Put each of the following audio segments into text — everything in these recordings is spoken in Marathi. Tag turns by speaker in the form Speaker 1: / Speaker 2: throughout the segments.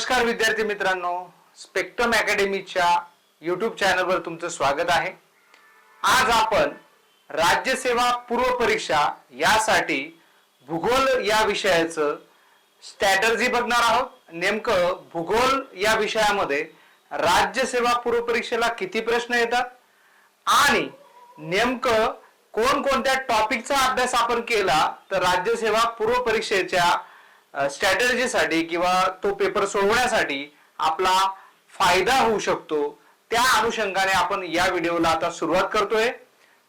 Speaker 1: नमस्कार विद्यार्थी मित्रांनो. स्पेक्ट्रम अकॅडमीच्या यूट्यूब चॅनलवर तुमचं स्वागत आहे. आज आपण राज्यसेवा पूर्व परीक्षा यासाठी भूगोल या विषयाचं स्ट्रॅटर्जी बघणार आहोत. नेमकं भूगोल या विषयामध्ये राज्यसेवा पूर्व परीक्षेला किती प्रश्न येतात आणि नेमकं कोणकोणत्या टॉपिकचा अभ्यास आपण केला तर राज्यसेवा पूर्व परीक्षेच्या स्ट्रॅटर्जीसाठी किंवा तो पेपर सोडवण्यासाठी आपला फायदा होऊ शकतो. त्या अनुषंगाने आपण या व्हिडिओला आता सुरुवात करतोय.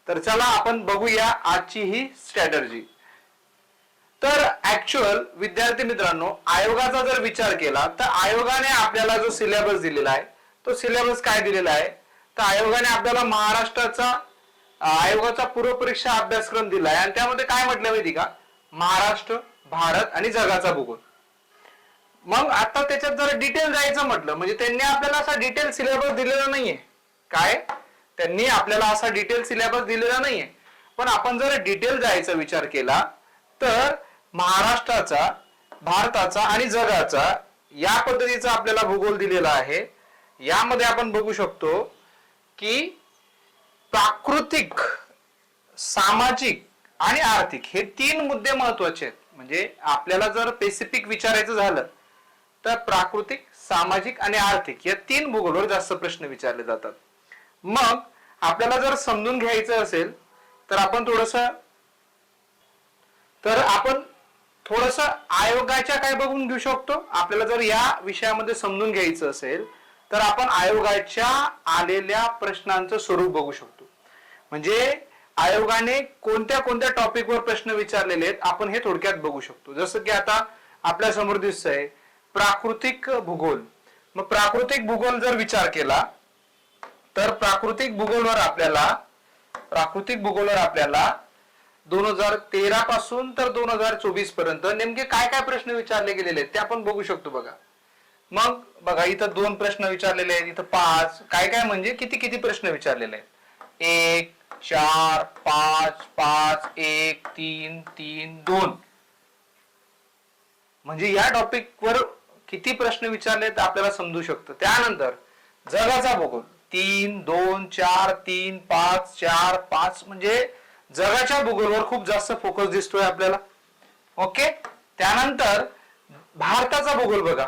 Speaker 1: तर चला आपण बघूया आजची ही स्ट्रॅटर्जी तर ऍक्च्युअल विद्यार्थी मित्रांनो आयोगाचा जर विचार केला तर आयोगाने आपल्याला जो सिलेबस दिलेला आहे तो सिलेबस काय दिलेला आहे? तर आयोगाने आपल्याला महाराष्ट्राचा आयोगाचा पूर्वपरीक्षा अभ्यासक्रम अभ्यासक्रम दिलाय. आणि त्यामध्ये काय म्हटलं माहिती का? महाराष्ट्र भारत आणि जगाचा भूगोल. मग आता त्याच्यात जर डिटेल जायचं म्हटलं म्हणजे त्यांनी आपल्याला असा डिटेल सिलेबस दिलेला नाहीये. काय? त्यांनी आपल्याला असा डिटेल सिलेबस दिलेला नाहीये. पण आपण जर डिटेल जायचा विचार केला तर महाराष्ट्राचा भारताचा आणि जगाचा या पद्धतीचा आपल्याला भूगोल दिलेला आहे. यामध्ये आपण बघू शकतो की प्राकृतिक सामाजिक आणि आर्थिक हे तीन मुद्दे महत्त्वाचे आहेत. म्हणजे आपल्याला जर स्पेसिफिक विचारायचं झालं तर प्राकृतिक सामाजिक आणि आर्थिक या तीन भूगोलवर जास्त प्रश्न विचारले जातात. मग आपल्याला जर समजून घ्यायचं असेल तर आपण थोडस तर आपण थोडस आयोगाच्या काय बघून घेऊ शकतो. आपल्याला जर या विषयामध्ये समजून घ्यायचं असेल तर आपण आयोगाच्या आलेल्या प्रश्नांचं स्वरूप बघू शकतो. म्हणजे आयोगाने कोणत्या कोणत्या टॉपिकवर प्रश्न विचारलेले आहेत आपण हे थोडक्यात बघू शकतो. जसं की आता आपल्यासमोर दिसतंय प्राकृतिक भूगोल. मग प्राकृतिक भूगोल जर विचार केला तर प्राकृतिक भूगोलवर आपल्याला प्राकृतिक भूगोलवर आपल्याला दोन हजार तेरा पासून तर दोन हजार चोवीसपर्यंत नेमके काय काय प्रश्न विचारले गेलेले आहेत ते आपण बघू शकतो बघा. मग बघा इथं दोन प्रश्न विचारलेले आहेत इथं पाच काय काय म्हणजे किती किती प्रश्न विचारलेले आहेत? एक चार पाच पाच एक तीन तीन दोन. म्हणजे या टॉपिक वर किती प्रश्न विचारले तर आपल्याला समजू शकतं. त्यानंतर जगाचा भूगोल तीन दोन चार तीन पाच चार पाच म्हणजे जगाच्या भूगोलवर खूप जास्त फोकस दिसतोय आपल्याला. ओके त्यानंतर भारताचा भूगोल बघा.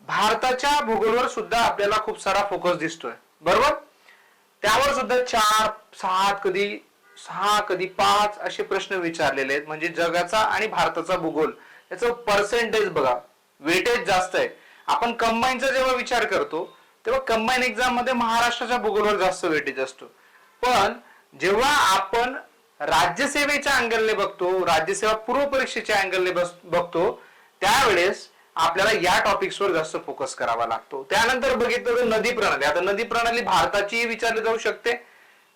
Speaker 1: भारताच्या भूगोलवर सुद्धा आपल्याला खूप सारा फोकस दिसतोय. बरोबर? त्यावर सुद्धा चार सहा कधी सहा कधी पाच असे प्रश्न विचारलेले आहेत. म्हणजे जगाचा आणि भारताचा भूगोल. याचं पर्सेंटेज बघा. वेटेज जास्त आहे. आपण कंबाईनचा जेव्हा विचार करतो तेव्हा कंबाईन एक्झाममध्ये महाराष्ट्राच्या भूगोलवर जास्त वेटेज असतो. पण जेव्हा आपण राज्यसेवेच्या अँगलने बघतो राज्यसेवा पूर्व परीक्षेच्या अँगलने बघतो त्यावेळेस आपल्याला या टॉपिक्सवर जास्त फोकस करावा लागतो. त्यानंतर बघितलं तर नदी प्रणाली. आता नदी प्रणाली भारताची विचारली जाऊ शकते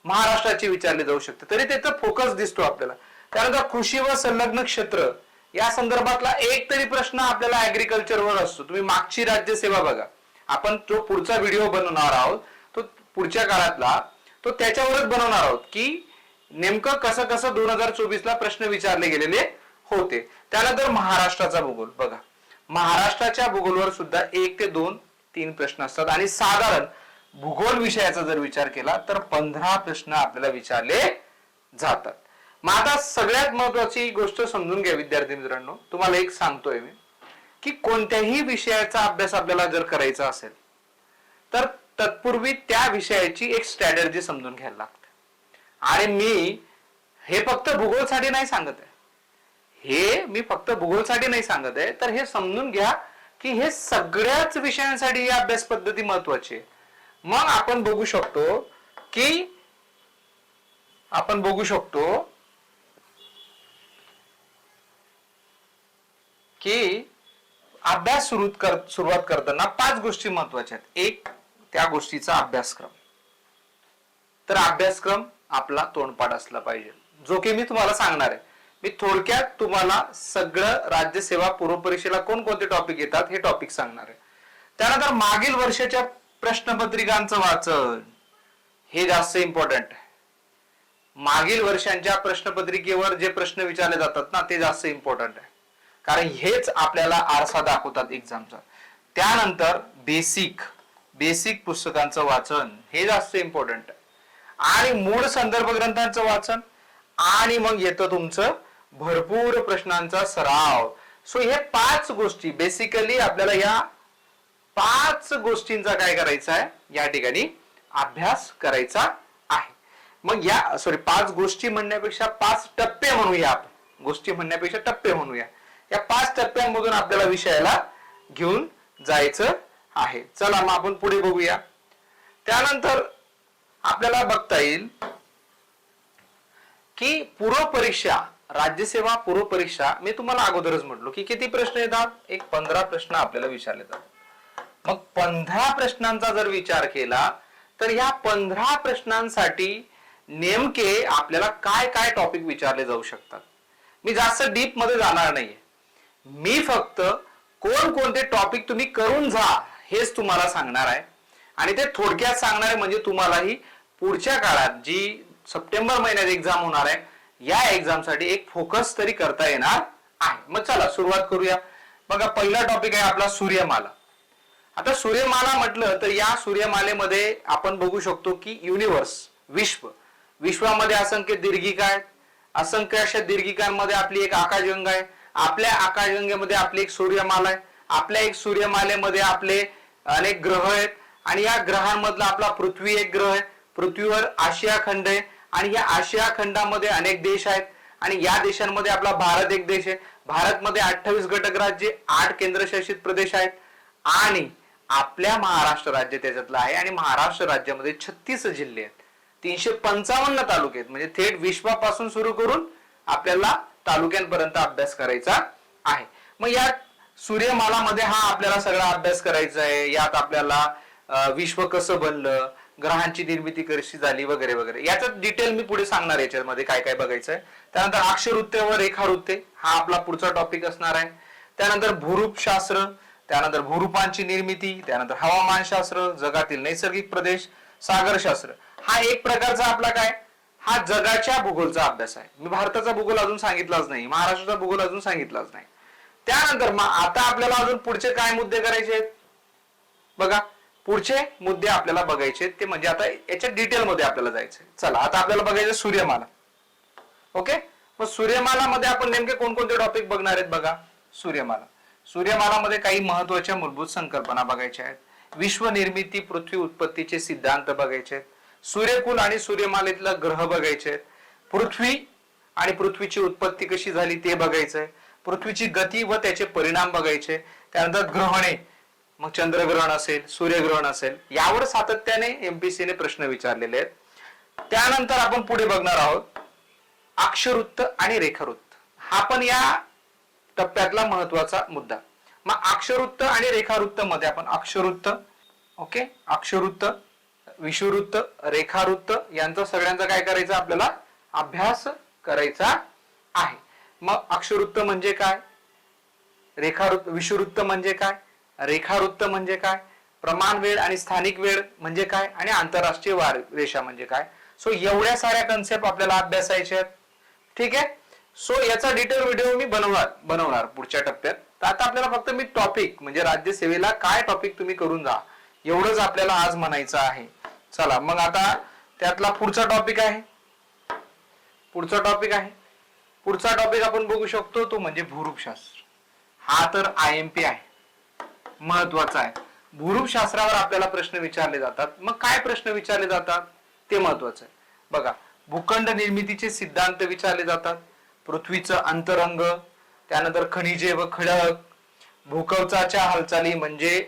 Speaker 1: महाराष्ट्राची विचारली जाऊ शकते. तरी त्याचा फोकस दिसतो आपल्याला. त्यानंतर कृषी व संलग्न क्षेत्र या संदर्भातला एक तरी प्रश्न आपल्याला ऍग्रिकल्चरवर असतो. तुम्ही मागची राज्यसेवा बघा. आपण जो पुढचा व्हिडिओ बनवणार आहोत तो पुढच्या काळातला तो त्याच्यावरच बनवणार आहोत की नेमकं कसं कसं दोन हजार चोवीस ला प्रश्न विचारले गेलेले होते. त्यानंतर महाराष्ट्राचा भूगोल बघा. महाराष्ट्राच्या भूगोलवर सुद्धा एक ते दोन तीन प्रश्न असतात. आणि साधारण भूगोल विषयाचा जर विचार केला तर पंधरा प्रश्न आपल्याला विचारले जातात. मग आता सगळ्यात महत्वाची गोष्ट समजून घ्या विद्यार्थी मित्रांनो. तुम्हाला एक सांगतोय मी की कोणत्याही विषयाचा अभ्यास आपल्याला जर करायचा असेल तर तत्पूर्वी त्या विषयाची एक स्ट्रॅटर्जी समजून घ्यायला लागते. आणि मी हे फक्त भूगोलसाठी नाही सांगत आहे. हे मी फक्त भूगोलसाठी नाही सांगत आहे तर हे समजून घ्या की हे सगळ्याच विषयांसाठी ही अभ्यास पद्धती महत्वाची आहे. मग आपण बघू शकतो की आपण बघू शकतो की अभ्यास सुरू कर सुरुवात करताना पाच गोष्टी महत्त्वाच्या आहेत. एक त्या गोष्टीचा अभ्यासक्रम. तर अभ्यासक्रम आपला तोंडपाठ असला पाहिजे. जो की मी तुम्हाला सांगणार आहे. मी थोडक्यात तुम्हाला सगळं राज्यसेवा पूर्व परीक्षेला कोणकोणते टॉपिक येतात हे टॉपिक सांगणार आहे. त्यानंतर मागील वर्षाच्या प्रश्नपत्रिकांचं वाचन. हे जास्त इम्पॉर्टंट आहे. मागील वर्षांच्या प्रश्नपत्रिकेवर जे प्रश्न विचारले जातात ना ते जास्त इम्पॉर्टंट आहे. कारण हेच आपल्याला आरसा दाखवतात एक्झामचा त्यानंतर बेसिक बेसिक पुस्तकांचं वाचन हे जास्त इम्पॉर्टंट आहे. आणि मूळ संदर्भ ग्रंथांचं वाचन आणि मग येतं तुमचं भरपूर प्रश्नांचा सराव. सो हे पाच गोष्टी बेसिकली आपल्याला या पाच गोष्टींचा काय करायचा आहे? या ठिकाणी अभ्यास करायचा आहे. मग या सॉरी पाच गोष्टी म्हणण्यापेक्षा पाच टप्पे म्हणूया आपण. गोष्टी म्हणण्यापेक्षा टप्पे म्हणूया. या पाच टप्प्यांमधून आपल्याला विषयाला घेऊन जायचं आहे. चला मग आपण पुढे बघूया. त्यानंतर आपल्याला बघता येईल की पूर्व परीक्षा राज्यसेवा पूर्व परीक्षा मी तुम्हाला अगोदरच म्हटलो की किती प्रश्न येतात? एक पंधरा प्रश्न आपल्याला विचारले जातात. मग पंधरा प्रश्नांचा जर विचार केला तर या पंधरा प्रश्नांसाठी नेमके आपल्याला काय काय टॉपिक विचारले जाऊ शकतात? मी जास्त डीपमध्ये जाणार नाहीये. मी फक्त कोणकोणते टॉपिक तुम्ही करून जा हेच तुम्हाला सांगणार आहे. आणि ते थोडक्यात सांगणार आहे म्हणजे तुम्हालाही पुढच्या काळात जी सप्टेंबर महिन्यात एक्झाम होणार आहे या एक्झामसाठी एक फोकस तरी करता येणार आहे. मग चला सुरुवात करूया. बघा पहिला टॉपिक आहे आपला सूर्यमाला. आता सूर्यमाला म्हटलं तर या सूर्यमालेमध्ये आपण बघू शकतो की युनिव्हर्स विश्व. विश्वामध्ये असंख्य दीर्घिका आहेत. असंख्य अशा दीर्घिकांमध्ये आपली एक आकाशगंगा आहे. आपल्या आकाशगंगेमध्ये आपली एक सूर्यमाला आहे. आपल्या एक सूर्यमालेमध्ये आपले अनेक ग्रह आहेत. आणि या ग्रहांमधला आपला पृथ्वी एक ग्रह आहे. पृथ्वीवर आशिया खंड आहे. आणि या आशिया खंडामध्ये अनेक देश आहेत. आणि या देशांमध्ये आपला भारत एक देश आहे. भारतमध्ये अठ्ठावीस घटक राज्ये आठ केंद्रशासित प्रदेश आहेत. आणि आपल्या महाराष्ट्र राज्य त्याच्यातलं आहे. आणि महाराष्ट्र राज्यामध्ये छत्तीस जिल्हे आहेत. तीनशे पंचावन्न तालुके आहेत. म्हणजे थेट विश्वापासून सुरू करून आपल्याला तालुक्यांपर्यंत अभ्यास करायचा आहे. मग या सूर्यमालामध्ये हा आपल्याला सगळा अभ्यास करायचा आहे. यात आपल्याला विश्व कसं बनलं? ग्रहांची निर्मिती कशी झाली वगैरे वगैरे. याचं डिटेल मी पुढे सांगणार याच्यामध्ये काय काय बघायचं आहे त्यानंतर अक्षरवृत्ते व रेखावृत्ते हा आपला पुढचा टॉपिक असणार आहे. त्यानंतर भूरूपशास्त्र त्यानंतर भूरूपांची निर्मिती त्यानंतर हवामानशास्त्र जगातील नैसर्गिक प्रदेश सागरशास्त्र हा एक प्रकारचा आपला काय? हा जगाच्या भूगोलचा अभ्यास आहे. मी भारताचा भूगोल अजून सांगितलाच नाही महाराष्ट्राचा भूगोल अजून सांगितलाच नाही. त्यानंतर मग आता आपल्याला अजून पुढचे काय मुद्दे करायचे आहेत? बघा. पुढचे मुद्दे आपल्याला बघायचे ते म्हणजे आता याच्या डिटेलमध्ये आपल्याला जायचंय. चला आता आपल्याला बघायचं सूर्यमाला. ओके मग सूर्यमालामध्ये आपण नेमके कोणकोणते टॉपिक बघणार आहेत बघा? सूर्यमाला. सूर्यमालामध्ये काही महत्त्वाच्या मूलभूत संकल्पना बघायच्या आहेत. विश्वनिर्मिती पृथ्वी उत्पत्तीचे सिद्धांत बघायचे आहेत. सूर्यकुल आणि सूर्यमालेतला ग्रह बघायचे आहेत. पृथ्वी आणि पृथ्वीची उत्पत्ती कशी झाली ते बघायचंय. पृथ्वीची गती व त्याचे परिणाम बघायचे. त्यानंतर ग्रहणे. मग चंद्रग्रहण असेल सूर्यग्रहण असेल यावर सातत्याने एमपीसीने प्रश्न विचारलेले आहेत. त्यानंतर आपण पुढे बघणार आहोत अक्षरवृत्त आणि रेखावृत्त. हा पण या टप्प्यातला महत्त्वाचा मुद्दा. मग अक्षरवृत्त आणि रेखावृत्त मध्ये आपण अक्षरवृत्त ओके? अक्षरवृत्त विषुवृत्त रेखावृत्त यांचा सगळ्यांचा काय करायचं आपल्याला? अभ्यास करायचा आहे. मग अक्षरवृत्त म्हणजे काय? रेखावृत्त विषुवृत्त म्हणजे काय? रेखावृत्त म्हणजे काय? प्रमाण वेळ आणि स्थानिक वेळ म्हणजे काय? आणि आंतरराष्ट्रीय वार रेषा म्हणजे काय? सो एवढ्या साऱ्या कन्सेप्ट आपल्याला अभ्यासायच्या आहेत. ठीक आहे? सो याचा डिटेल व्हिडिओ मी बनवणार बनवणार पुढच्या टप्प्यात. तर आता आपल्याला फक्त मी टॉपिक म्हणजे राज्यसेवेला काय टॉपिक तुम्ही करून जा एवढंच आपल्याला आज म्हणायचं आहे. चला मग आता त्यातला पुढचा टॉपिक आहे. पुढचा टॉपिक आहे. पुढचा टॉपिक आपण बघू शकतो तो म्हणजे भूरूपशास्त्र. हा तर आय एम पी आहे. महत्त्वाचा आहे. भूरूपशास्त्रावर आपल्याला प्रश्न विचारले जातात. मग काय प्रश्न विचारले जातात? ते महत्वाचं आहे. बघा भूखंड निर्मितीचे सिद्धांत विचारले जातात. पृथ्वीचं अंतरंग त्यानंतर खनिजे व खडक भूकवचाच्या हालचाली म्हणजे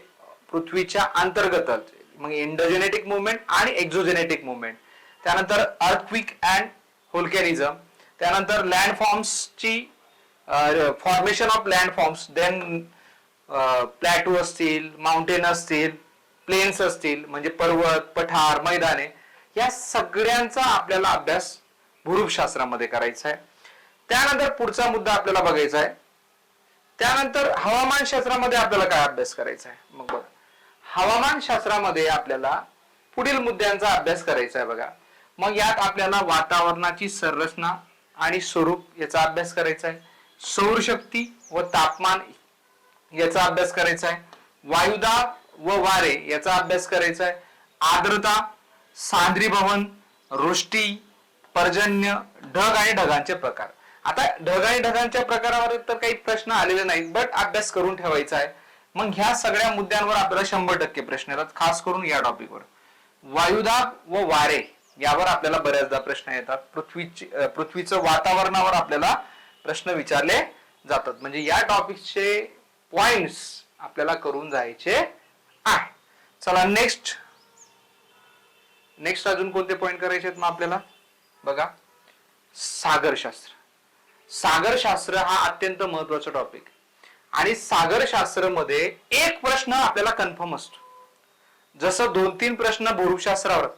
Speaker 1: पृथ्वीच्या अंतर्गत मग इंडोजेनेटिक मुवमेंट आणि एक्झोजेनेटिक मुवमेंट त्यानंतर अर्थक्विक अँड होल्कॅनिझम त्यानंतर लँडफॉर्म्सची formation of landforms then plateau असतील माउंटेन असतील प्लेन्स असतील म्हणजे पर्वत पठार मैदाने या सगळ्यांचा आपल्याला अभ्यास भूरूपशास्त्रामध्ये करायचा आहे. त्यानंतर पुढचा मुद्दा आपल्याला बघायचा आहे. त्यानंतर हवामान शास्त्रामध्ये आपल्याला काय अभ्यास करायचा आहे? मग बघा. हवामान शास्त्रामध्ये आपल्याला पुढील मुद्द्यांचा अभ्यास करायचा आहे बघा. मग यात आपल्याला वातावरणाची संरचना आणि स्वरूप याचा अभ्यास करायचा आहे. सौरशक्ती व तापमान याचा अभ्यास करायचा आहे. वायुदाब व वारे याचा अभ्यास करायचा आहे. आर्द्रता सांद्रीभवन वृष्टी पर्जन्य ढग आणि ढगांचे प्रकार. आता ढग आणि ढगांच्या प्रकारावर तर काही प्रश्न आलेले नाहीत बट अभ्यास करून ठेवायचा आहे. मग ह्या सगळ्या मुद्द्यांवर आपल्याला शंभर टक्के प्रश्न येतात खास करून या टॉपिकवर वायुदाब व वारे यावर आपल्याला बऱ्याचदा प्रश्न येतात. पृथ्वीची पृथ्वीचं वातावरणावर आपल्याला प्रश्न विचारले जातात. म्हणजे या टॉपिकचे पॉइंट्स आपल्याला करून जायचे आहे. चला नेक्स्ट नेक्स्ट अजून कोणते पॉइंट करायचे आहेत मग आपल्याला? बघा. सागरशास्त्र. सागरशास्त्र हा अत्यंत महत्त्वाचा टॉपिक आणि सागरशास्त्रमध्ये एक प्रश्न आपल्याला कन्फर्म असतो. जसं दोन तीन प्रश्न भूशास्त्रावर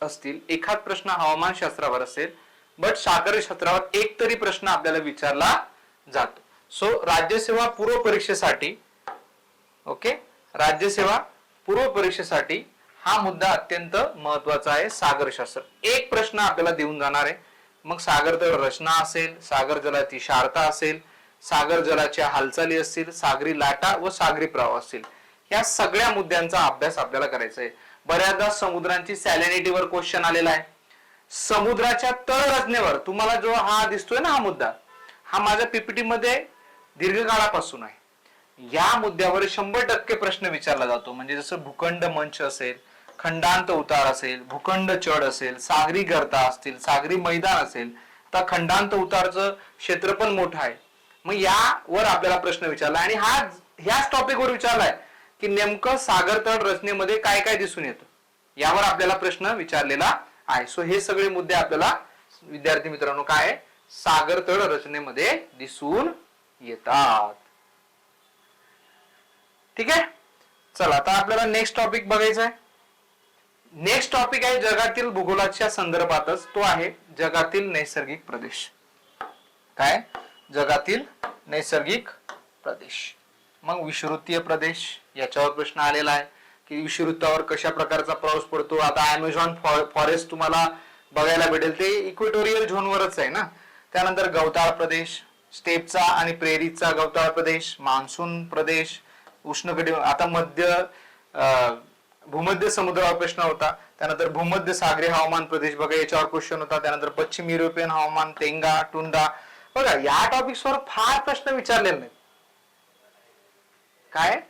Speaker 1: असतील एखाद प्रश्न हवामान शास्त्रावर असेल बट सागरशास्त्रावर एक तरी प्रश्न आपल्याला विचारला जातो. सो राज्यसेवा पूर्व परीक्षेसाठी ओके राज्यसेवा पूर्व परीक्षेसाठी हा मुद्दा अत्यंत महत्त्वाचा आहे सागरशास्त्र एक प्रश्न आपल्याला देऊन जाणार आहे. मग सागर दळ रचना असेल सागर जलाची शारता असेल सागर जलाच्या हालचाली असतील सागरी लाटा व सागरी प्रवाह असतील. या सगळ्या मुद्द्यांचा अभ्यास आपल्याला करायचा आहे. बऱ्याचदा समुद्रांची सॅलिनिटीवर क्वेश्चन आलेला आहे. समुद्राच्या तळ रचनेवर तुम्हाला जो हा दिसतोय ना हा मुद्दा हा माझ्या पीपीटी मध्ये दीर्घकाळापासून आहे. या मुद्द्यावर शंभर टक्के प्रश्न विचारला जातो. म्हणजे जसं भूखंड मंच असेल खंडांत उतार असेल भूखंड चढ असेल सागरी गर्ता असतील सागरी मैदान असेल आता खंडांत उतारचं क्षेत्र पण मोठं आहे. मग यावर आपल्याला प्रश्न विचारला आणि हा ह्याच टॉपिकवर विचारलाय की नेमकं सागर तळ रचनेमध्ये काय काय दिसून येतं? यावर आपल्याला प्रश्न विचारलेला आहे. सो हे सगळे मुद्दे आपल्याला विद्यार्थी मित्रांनो काय सागर तळ रचनेमध्ये दिसून येतात. ठीक आहे? चला आता आपल्याला नेक्स्ट टॉपिक बघायचा आहे. नेक्स्ट टॉपिक आहे जगातील भूगोलाच्या संदर्भातच. तो आहे जगातील नैसर्गिक प्रदेश. काय? जगातील नैसर्गिक प्रदेश. मग विषुवृत्तीय प्रदेश याच्यावर प्रश्न आलेला आहे की विषुवृत्तावर कशा प्रकारचा पाऊस पडतो? आता अमेझॉन फॉरेस्ट तुम्हाला बघायला भेटेल. ते इक्वेटोरियल झोनवरच आहे ना? त्यानंतर गवताळ प्रदेश स्टेपचा आणि प्रेरीचा गवताळ प्रदेश मान्सून प्रदेश उष्णकटी आता मध्य भूमध्य समुद्रावर प्रश्न होता. त्यानंतर भूमध्य सागरी हवामान प्रदेश बघा याच्यावर क्वेश्चन होता. त्यानंतर पश्चिम युरोपियन हवामान तेंगा टुंडा. बघा या टॉपिक्सवर फार प्रश्न विचारलेले नाहीत. काय?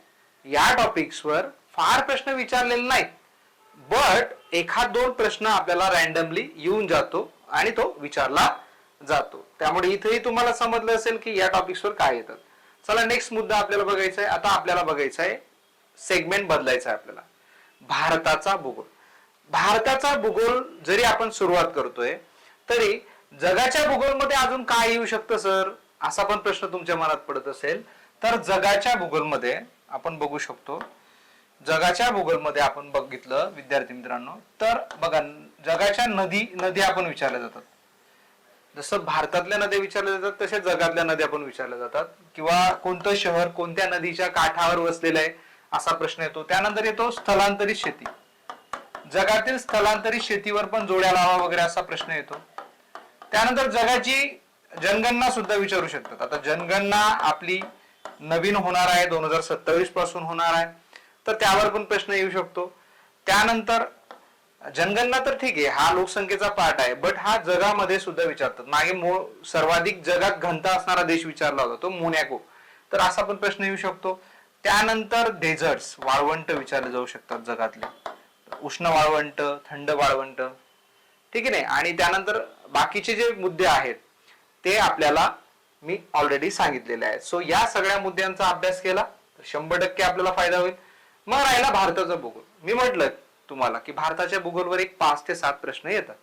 Speaker 1: या टॉपिक्सवर फार प्रश्न विचारलेले नाहीत. बट एखाद दोन प्रश्न आपल्याला रॅन्डमली येऊन जातो आणि तो विचारला जातो. त्यामुळे इथेही तुम्हाला समजलं असेल की या टॉपिक्सवर काय येतात चला नेक्स्ट मुद्दा आपल्याला बघायचा आहे आता आपल्याला बघायचा आहे सेगमेंट बदलायचा आहे आपल्याला. भारताचा भूगोल. भारताचा भूगोल जरी आपण सुरुवात करतोय तरी जगाच्या भूगोलमध्ये अजून काय येऊ शकतं सर? असा पण प्रश्न तुमच्या मनात पडत असेल. तर जगाच्या भूगोलमध्ये आपण बघू शकतो. जगाच्या भूगोलमध्ये आपण बघितलं विद्यार्थी मित्रांनो तर बघा जगाच्या नदी नदी आपण विचारल्या जातात. जसं भारतातल्या नद्या विचारल्या जातात तशा जगातल्या नद्या पण विचारल्या जातात. किंवा कोणतं शहर कोणत्या नदीच्या काठावर वसलेलं आहे असा प्रश्न येतो. त्यानंतर येतो स्थलांतरित शेती. जगातील स्थलांतरित शेतीवर पण जोड्या लावा वगैरे असा प्रश्न येतो. त्यानंतर जगाची जनगणना सुद्धा विचारू शकतात. आता जनगणना आपली नवीन होणार आहे दोन हजार सत्तावीसपासून होणार आहे. तर त्यावर पण प्रश्न येऊ शकतो. त्यानंतर जनगणना तर ठीक आहे हा लोकसंख्येचा पार्ट आहे बट हा जगामध्ये सुद्धा विचारतात. मागे मूळ सर्वाधिक जगात घनता असणारा देश विचारला होता तो मोनॅको. तर असा पण प्रश्न येऊ शकतो. त्यानंतर डेझर्ट्स वाळवंट विचारले जाऊ शकतात जगातले. उष्ण वाळवंट थंड वाळवंट. ठीक आहे नाही? आणि त्यानंतर बाकीचे जे मुद्दे आहेत ते आपल्याला मी ऑलरेडी सांगितलेले आहेत. सो या सगळ्या मुद्द्यांचा अभ्यास केला तर शंभर टक्के आपल्याला फायदा होईल. मग राहिला भारताचा भूगोल. मी म्हटलं तुम्हाला की भारताच्या भूगोलवर एक पाच ते सात प्रश्न येतात.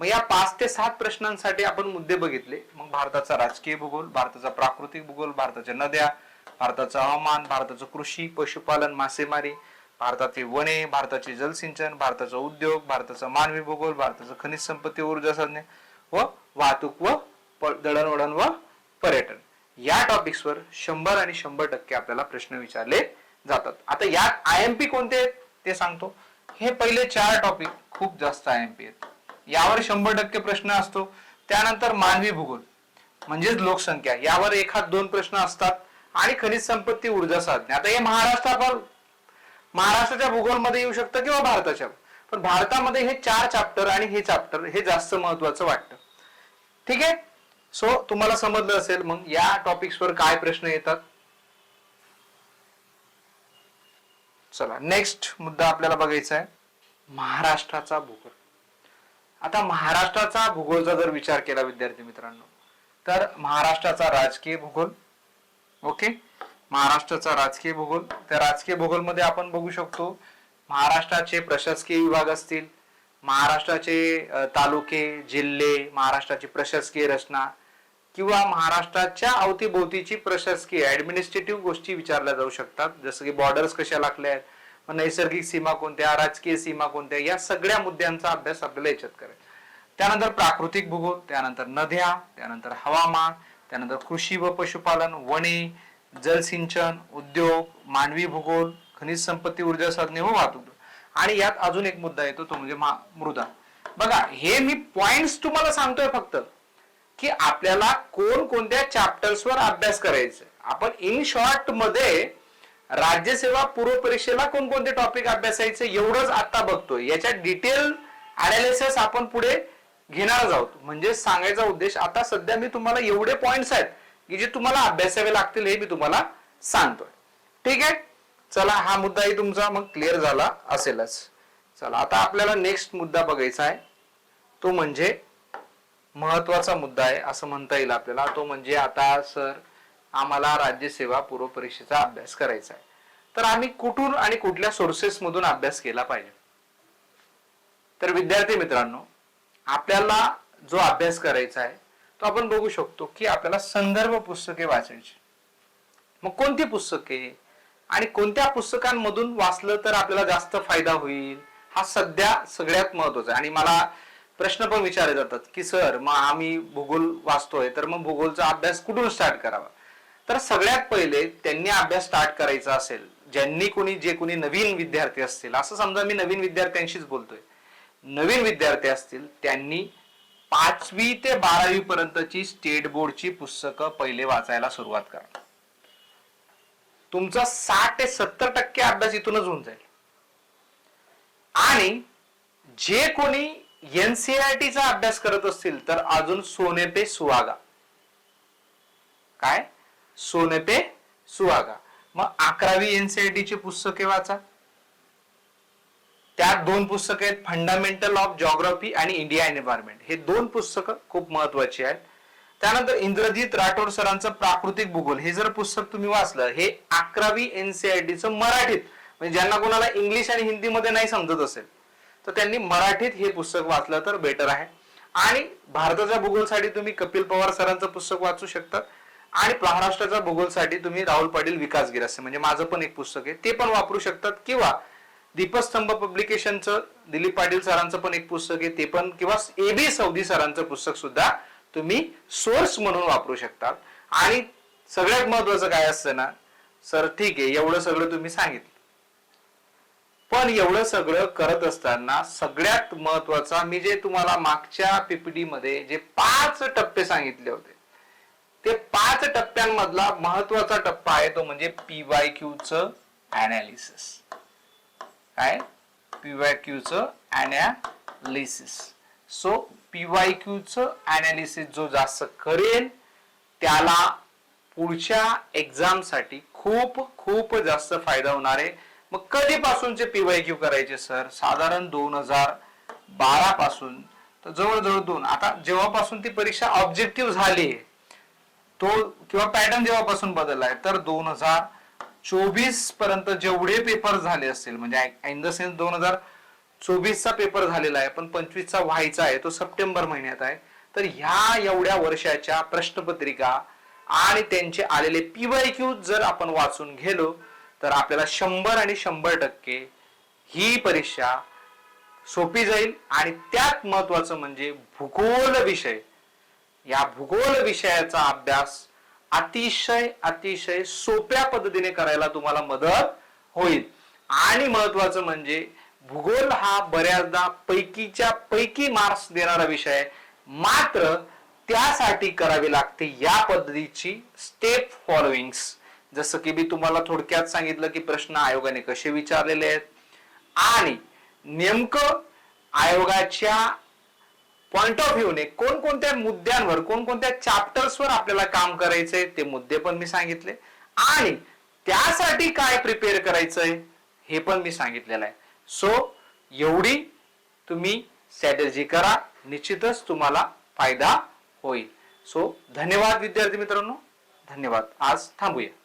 Speaker 1: मग या पाच ते सात प्रश्नांसाठी आपण मुद्दे बघितले. मग भारताचा राजकीय भूगोल भारताचा प्राकृतिक भूगोल भारताच्या नद्या भारताचं हवामान भारताचं कृषी पशुपालन मासेमारी भारतातील वने भारताचे जलसिंचन भारताचा उद्योग भारताचा मानवी भूगोल भारताचं खनिज संपत्ती ऊर्जा साधने व वाहतूक व दळणवळण व पर्यटन. या टॉपिक्सवर शंभर आणि शंभर टक्के आपल्याला प्रश्न विचारले जातात. आता यात आय एम पी कोणते आहेत ते सांगतो. हे पहिले चार टॉपिक खूप जास्त आय एम पी आहेत यावर शंभर टक्के प्रश्न असतो. त्यानंतर मानवी भूगोल म्हणजेच लोकसंख्या यावर एखाद दोन प्रश्न असतात. आणि खनिज संपत्ती ऊर्जा साधने. आता हे महाराष्ट्रावर महाराष्ट्राच्या भूगोलमध्ये येऊ शकतं किंवा भारताच्या? पण भारतामध्ये हे चार चॅप्टर आणि हे चॅप्टर हे जास्त महत्वाचं वाटतं. ठीक आहे? सो तुम्हाला समजलं असेल मग या टॉपिक्सवर काय प्रश्न येतात? चला नेक्स्ट मुद्दा आपल्याला बघायचा आहे. महाराष्ट्राचा भूगोल. आता महाराष्ट्राचा भूगोलचा जर विचार केला विद्यार्थी मित्रांनो तर महाराष्ट्राचा राजकीय भूगोल ओके महाराष्ट्राचा राजकीय भूगोल. त्या राजकीय भूगोलमध्ये आपण बघू शकतो महाराष्ट्राचे प्रशासकीय विभाग असतील महाराष्ट्राचे तालुके जिल्हे महाराष्ट्राची प्रशासकीय रचना किंवा महाराष्ट्राच्या अवतीभोवतीची प्रशासकीय ऍडमिनिस्ट्रेटिव्ह गोष्टी विचारल्या जाऊ शकतात. जसं की बॉर्डर्स कशा लागल्या आहेत मग नैसर्गिक सीमा कोणत्या राजकीय सीमा कोणत्या या सगळ्या मुद्द्यांचा अभ्यास आपल्याला याच्यात करायचा त्यानंतर प्राकृतिक भूगोल त्यानंतर नद्या त्यानंतर हवामान त्यानंतर कृषी व पशुपालन वने जलसिंचन उद्योग मानवी भूगोल खनिज संपत्ती ऊर्जा साधने व वाहतूक. आणि यात अजून एक मुद्दा येतो तो म्हणजे मृदा. बघा हे मी पॉइंट्स तुम्हाला सांगतोय फक्त. की आपल्याला कोण कोणत्या चॅप्टर्स वर अभ्यास करायचा आपण इन शॉर्टमध्ये राज्यसेवा पूर्व परीक्षेला कोणकोणते टॉपिक अभ्यासायचे एवढंच आता बघतोय. याच्या डिटेल अनालिसिस आपण पुढे घेणारच आहोत. म्हणजे सांगायचा उद्देश आता सध्या मी तुम्हाला एवढे पॉइंट्स आहेत की जे तुम्हाला अभ्यासावे लागतील हे मी तुम्हाला सांगतोय. ठीक आहे? चला हा मुद्दाही तुमचा मग क्लिअर झाला असेलच. चला आता आपल्याला नेक्स्ट मुद्दा बघायचा आहे. तो म्हणजे महत्त्वाचा मुद्दा आहे असं म्हणता येईल आपल्याला. तो म्हणजे आता सर आम्हाला राज्यसेवा पूर्व परीक्षेचा अभ्यास करायचा आहे. तर आम्ही कुठून आणि कुठल्या सोर्सेस मधून अभ्यास केला पाहिजे? तर विद्यार्थी मित्रांनो आपल्याला जो अभ्यास करायचा आहे तो आपण बघू शकतो की आपल्याला संदर्भ पुस्तके वाचायची. मग कोणती पुस्तके? आणि कोणत्या पुस्तकांमधून वाचलं तर आपल्याला जास्त फायदा होईल? हा सध्या सगळ्यात महत्त्वाचा आहे. आणि मला प्रश्न पण विचारले जातात की सर मग आम्ही भूगोल वाचतोय तर मग भूगोलचा अभ्यास कुठून स्टार्ट करावा? तर सगळ्यात पहिले त्यांनी अभ्यास स्टार्ट करायचा असेल ज्यांनी कोणी जे कोणी नवीन विद्यार्थी असतील असं समजा मी नवीन विद्यार्थ्यांशीच बोलतोय. नवीन विद्यार्थी असतील त्यांनी पाचवी ते बारावी पर्यंतची स्टेट बोर्डची पुस्तकं पहिले वाचायला सुरुवात करा. तुमचा साठ ते सत्तर टक्के अभ्यास इथूनच होऊन जाईल. आणि जे कोणी एनसीआरटीचा अभ्यास करत असतील तर अजून सोने पे सुहागा. काय? सोने पे सुहागा. मग अकरावी एनसीआरटीची पुस्तके वाचा. त्यात दोन पुस्तकं आहेत फंडामेंटल ऑफ जॉग्राफी आणि इंडिया एन्व्हायरमेंट हे दोन पुस्तकं खूप महत्वाची आहेत. त्यानंतर इंद्रजित राठोड सरांचं प्राकृतिक भूगोल. हे जर पुस्तक तुम्ही वाचलं हे अकरावी एनसीआरटीचं मराठीत म्हणजे ज्यांना कोणाला इंग्लिश आणि हिंदीमध्ये नाही समजत असेल तर त्यांनी मराठीत हे पुस्तक वाचलं तर बेटर आहे. आणि भारताच्या भूगोलसाठी तुम्ही कपिल पवार सरांचं पुस्तक वाचू शकता. आणि महाराष्ट्राच्या भूगोलसाठी तुम्ही राहुल पाटील विकास गिरासे म्हणजे माझं पण एक पुस्तक आहे. ते पण वापरू शकतात किंवा दीपस्तंभ पब्लिकेशनचं दिलीप पाटील सरांचं पण एक पुस्तक आहे. ते पण किंवा ए बी सौदी सरांचं पुस्तक सुद्धा तुम्ही सोर्स म्हणून वापरू शकतात आणि सगळ्यात महत्वाचं काय असतं ना सर ठीक आहे एवढं सगळं तुम्ही सांगितलं. पण एवढं सगळं करत असताना सगळ्यात महत्त्वाचा मी जे तुम्हाला मागच्या पीपीडी मध्ये जे पाच टप्पे सांगितले होते ते पाच टप्प्यांमधला महत्त्वाचा टप्पा आहे तो म्हणजे पीवाय क्यू च अनालिसिस काय? पीवाय क्यू च analysis so P Y Q च अनालिसिस जो जास्त करेल त्याला पुढच्या एक्झामसाठी खूप खूप जास्त फायदा होणार आहे. मग कधीपासूनचे पीवाय क्यू करायचे सर? साधारण दोन हजार बारा पासून. तर जवळजवळ दोन. आता जेव्हापासून ती परीक्षा ऑब्जेक्टिव्ह झाली तो किंवा पॅटर्न जेव्हापासून बदललाय तर दोन हजार चोवीसपर्यंत जेवढे पेपर झाले असतील म्हणजे इन द सेन्स दोन हजार चोवीसचा पेपर झालेला आहे पण पंचवीसचा व्हायचा आहे तो सप्टेंबर महिन्यात आहे. तर ह्या एवढ्या वर्षाच्या प्रश्नपत्रिका आणि त्यांचे आलेले पीवाय क्यू जर आपण वाचून गेलो तर आपल्याला शंभर आणि शंभर टक्के ही परीक्षा सोपी जाईल. आणि त्यात महत्वाचं म्हणजे भूगोल विषय. या भूगोल विषयाचा अभ्यास अतिशय अतिशय सोप्या पद्धतीने करायला तुम्हाला मदत होईल. आणि महत्वाचं म्हणजे भूगोल हा बऱ्याचदा पैकीच्या पैकी मार्क्स देणारा विषय आहे. मात्र त्यासाठी करावी लागते या पद्धतीची स्टेप फॉलोइंग्स. जसं की मी तुम्हाला थोडक्यात सांगितलं की प्रश्न आयोगाने कसे विचारलेले आहेत. आणि नेमकं आयोगाच्या पॉइंट ऑफ व्ह्यूने कोणकोणत्या मुद्द्यांवर कोणकोणत्या चॅप्टर्सवर आपल्याला काम करायचंय ते मुद्दे पण मी सांगितले. आणि त्यासाठी काय प्रिपेअर करायचंय हे पण मी सांगितलेलं आहे. सो एवढी तुम्ही स्ट्रॅटेजी करा निश्चितच तुम्हाला फायदा होईल. सो धन्यवाद विद्यार्थी मित्रांनो. धन्यवाद. आज थांबूया.